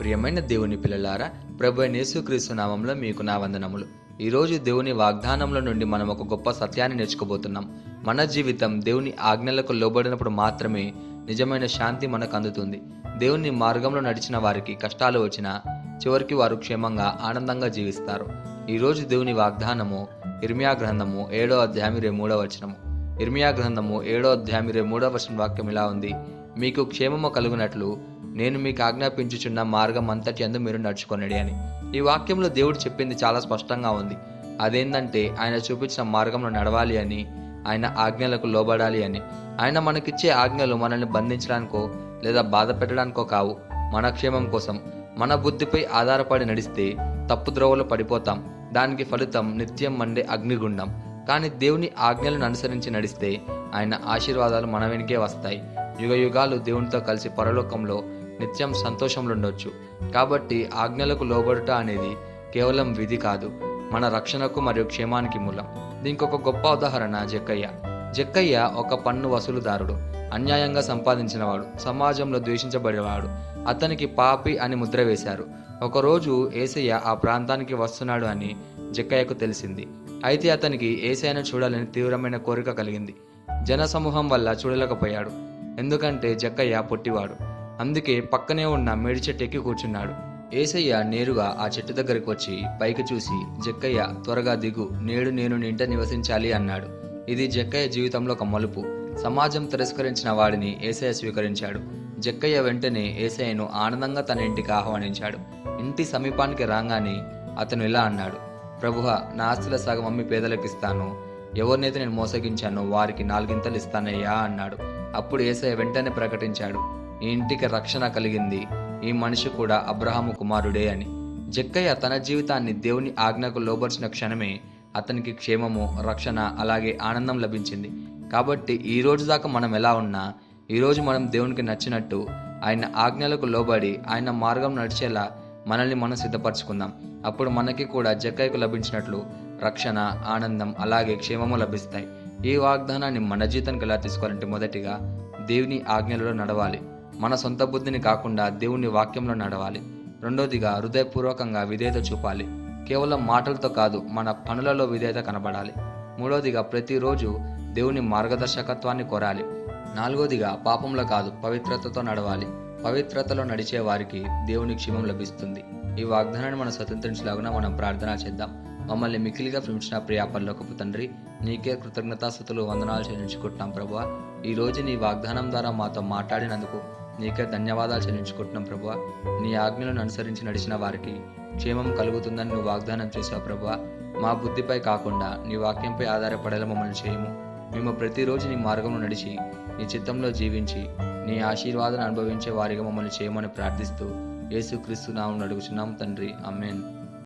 ప్రియమైన దేవుని పిల్లలారా ప్రభు అయిన యేసుక్రీస్తు నామంలో మీకు నా వందనములు. ఈరోజు దేవుని వాగ్దానంలో నుండి మనం ఒక గొప్ప సత్యాన్ని నేర్చుకోబోతున్నాం. మన జీవితం దేవుని ఆజ్ఞలకు లోబడినప్పుడు మాత్రమే నిజమైన శాంతి మనకు అందుతుంది. దేవుని మార్గంలో నడిచిన వారికి కష్టాలు వచ్చినా చివరికి వారు క్షేమంగా ఆనందంగా జీవిస్తారు. ఈరోజు దేవుని వాగ్దానము ఇర్మియా గ్రంథము ఏడో అధ్యాయం ఇరవై మూడో వచనము. ఇర్మియా గ్రంథము ఏడో అధ్యాయం ఇరవై మూడో వచనం వాక్యం ఇలా ఉంది. మీకు క్షేమము కలుగునట్లు నేను మీకు ఆజ్ఞాపించుచున్న మార్గం అంతటి అందు మీరు నడుచుకొనడి అని. ఈ వాక్యంలో దేవుడు చెప్పింది చాలా స్పష్టంగా ఉంది. అదేంటంటే ఆయన చూపించిన మార్గంలో నడవాలి అని ఆయన ఆజ్ఞలకు లోబడాలి అని. ఆయన మనకిచ్చే ఆజ్ఞలు మనల్ని బంధించడానికో లేదా బాధ పెట్టడానికో కావు. మన క్షేమం కోసం మన బుద్ధిపై ఆధారపడి నడిస్తే తప్పు ద్రోవలో పడిపోతాం. దానికి ఫలితం నిత్యం మండే అగ్నిగుండం. కానీ దేవుని ఆజ్ఞలను అనుసరించి నడిస్తే ఆయన ఆశీర్వాదాలు మన వెనుకే వస్తాయి. యుగ యుగాలు దేవునితో కలిసి పరలోకంలో నిత్యం సంతోషంలో ఉండొచ్చు కాబట్టి ఆజ్ఞలకు లోబడుట అనేది కేవలం విధి కాదు మన రక్షణకు మరియు క్షేమానికి మూలం. దీనికి ఒక గొప్ప ఉదాహరణ జక్కయ్య. జక్కయ్య ఒక పన్ను వసూలుదారుడు అన్యాయంగా సంపాదించినవాడు సమాజంలో ద్వేషించబడేవాడు. అతనికి పాపి అని ముద్ర వేశారు. ఒకరోజు ఏసయ్య ఆ ప్రాంతానికి వస్తున్నాడు అని జక్కయ్యకు తెలిసింది. అయితే అతనికి ఏసయ్యను చూడాలని తీవ్రమైన కోరిక కలిగింది. జనసమూహం వల్ల చూడలేకపోయాడు. ఎందుకంటే జక్కయ్య పొట్టివాడు. అందుకే పక్కనే ఉన్న మేడి చెట్టు ఎక్కి కూర్చున్నాడు. ఏసయ్య నేరుగా ఆ చెట్టు దగ్గరికి వచ్చి పైకి చూసి జక్కయ్య త్వరగా దిగు నేడు నేను నీ ఇంట నివసించాలి అన్నాడు. ఇది జక్కయ్య జీవితంలో ఒక మలుపు. సమాజం తిరస్కరించిన వాడిని ఏసయ్య స్వీకరించాడు. జక్కయ్య వెంటనే ఏసయ్యను ఆనందంగా తన ఇంటికి ఆహ్వానించాడు. ఇంటి సమీపానికి రాగానే అతను ఇలా అన్నాడు ప్రభువ నా ఆస్తుల సగం అమ్మి పేదలకిస్తాను. ఎవరినైతే నేను మోసగించానో వారికి నాలుగింతలు ఇస్తానయ్యా అన్నాడు. అప్పుడు ఏసయ్య వెంటనే ప్రకటించాడు ఈ ఇంటికి రక్షణ కలిగింది. ఈ మనిషి కూడా అబ్రహాము కుమారుడే అని. జక్కయ్య తన జీవితాన్ని దేవుని ఆజ్ఞకు లోబర్చిన క్షణమే అతనికి క్షేమము రక్షణ అలాగే ఆనందం లభించింది. కాబట్టి ఈ రోజు దాకా మనం ఎలా ఉన్నా ఈరోజు మనం దేవునికి నచ్చినట్టు ఆయన ఆజ్ఞలకు లోబడి ఆయన మార్గం నడిచేలా మనల్ని మనం సిద్ధపరచుకుందాం. అప్పుడు మనకి కూడా జక్కయ్యకు లభించినట్లు రక్షణ ఆనందం అలాగే క్షేమము లభిస్తాయి. ఈ వాగ్దానాన్ని మన జీవితానికి ఎలా తీసుకోవాలంటే మొదటిగా దేవుని ఆజ్ఞలలో నడవాలి. మన సొంత బుద్ధిని కాకుండా దేవుని వాక్యంలో నడవాలి. రెండోదిగా హృదయపూర్వకంగా విధేయత చూపాలి. కేవలం మాటలతో కాదు మన పనులలో విధేయత కనబడాలి. మూడోదిగా ప్రతిరోజు దేవుని మార్గదర్శకత్వాన్ని కోరాలి. నాలుగోదిగా పాపంలో కాదు పవిత్రతతో నడవాలి. పవిత్రతలో నడిచే వారికి దేవుని క్షేమం లభిస్తుంది. ఈ వాగ్దానాన్ని మనం స్వతంత్రించలాగున మనం ప్రార్థన చేద్దాం. మమ్మల్ని మికిలిగా ప్రేమించిన ప్రియాపరులకు తండ్రి నీకే కృతజ్ఞతాస్థుతులు వందనాలు చెల్లించుకుంటున్నాం ప్రభా ఈ రోజు నీ వాగ్దానం ద్వారా మాతో మాట్లాడినందుకు నీకే ధన్యవాదాలు చెల్లించుకుంటున్నాం ప్రభా నీ ఆజ్ఞలను అనుసరించి నడిచిన వారికి క్షేమం కలుగుతుందని నువ్వు వాగ్దానం చేసావు ప్రభా మా బుద్ధిపై కాకుండా నీ వాక్యంపై ఆధారపడేలా మమ్మల్ని చేయము. మేము ప్రతిరోజు నీ మార్గంలో నడిచి నీ చిత్తంలో జీవించి నీ ఆశీర్వాదాన్ని అనుభవించే వారిగా మమ్మల్ని చేయమని ప్రార్థిస్తూ యేసుక్రీస్తు నామం అడుగుచున్నాం తండ్రి. అమ్మేన్